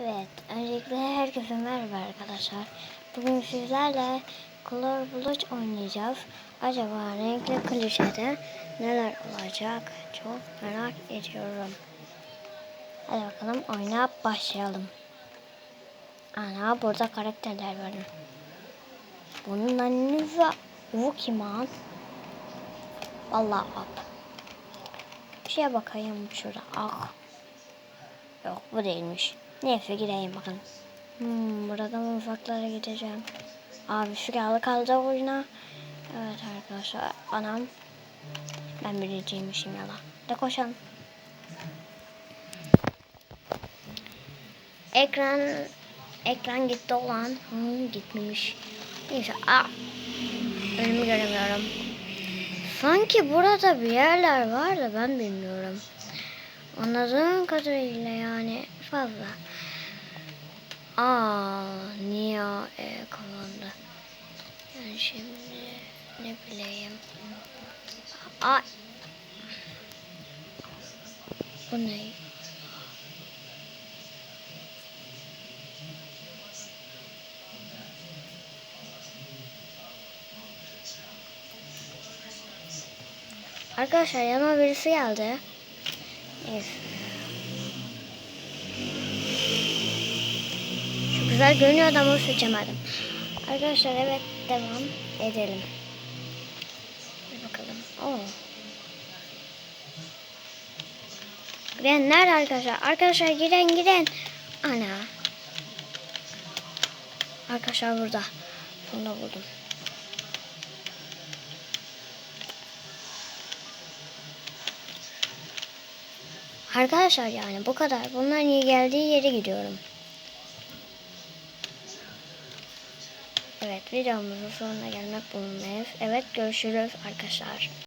Evet, öncelikle herkese merhaba arkadaşlar. Bugün sizlerle Color Buluş oynayacağız. Acaba renkli klişede neler olacak? Çok merak ediyorum. Hadi bakalım oyuna başlayalım. Ana burada karakterler var. Bunun annesi bu kim an? Vallahi ab. Bir şeye bakayım şurada. Ah. Yok bu değilmiş. Neyse gireyim bakalım. Hmm, buradan mutfaklara gideceğim. Abi şu geldi kaldı oyuna. Evet arkadaşlar anam. Ben biriciymişim yalan. De koşalım. Ekran ekran gitti olan hmm, gitmemiş. Neyse aa, önümü göremiyorum. Sanki burada bir yerler var da ben bilmiyorum. Anladığım kadarıyla yani fazla. Aa, niye e, kullandı? Yani şimdi ne bileyim. Ay. Bu ne? Arkadaşlar yanıma birisi geldi. Evet. Çok güzel görünüyor ama seçemedim. Arkadaşlar evet devam edelim. Bir bakalım. Oo. Giren nerede arkadaşlar? Arkadaşlar giren giren. Ana. Arkadaşlar burada. Sonunda buldum. Arkadaşlar yani bu kadar. Bunların iyi geldiği yere gidiyorum. Evet videomuzun sonuna gelmek bulunmayız. Evet görüşürüz arkadaşlar.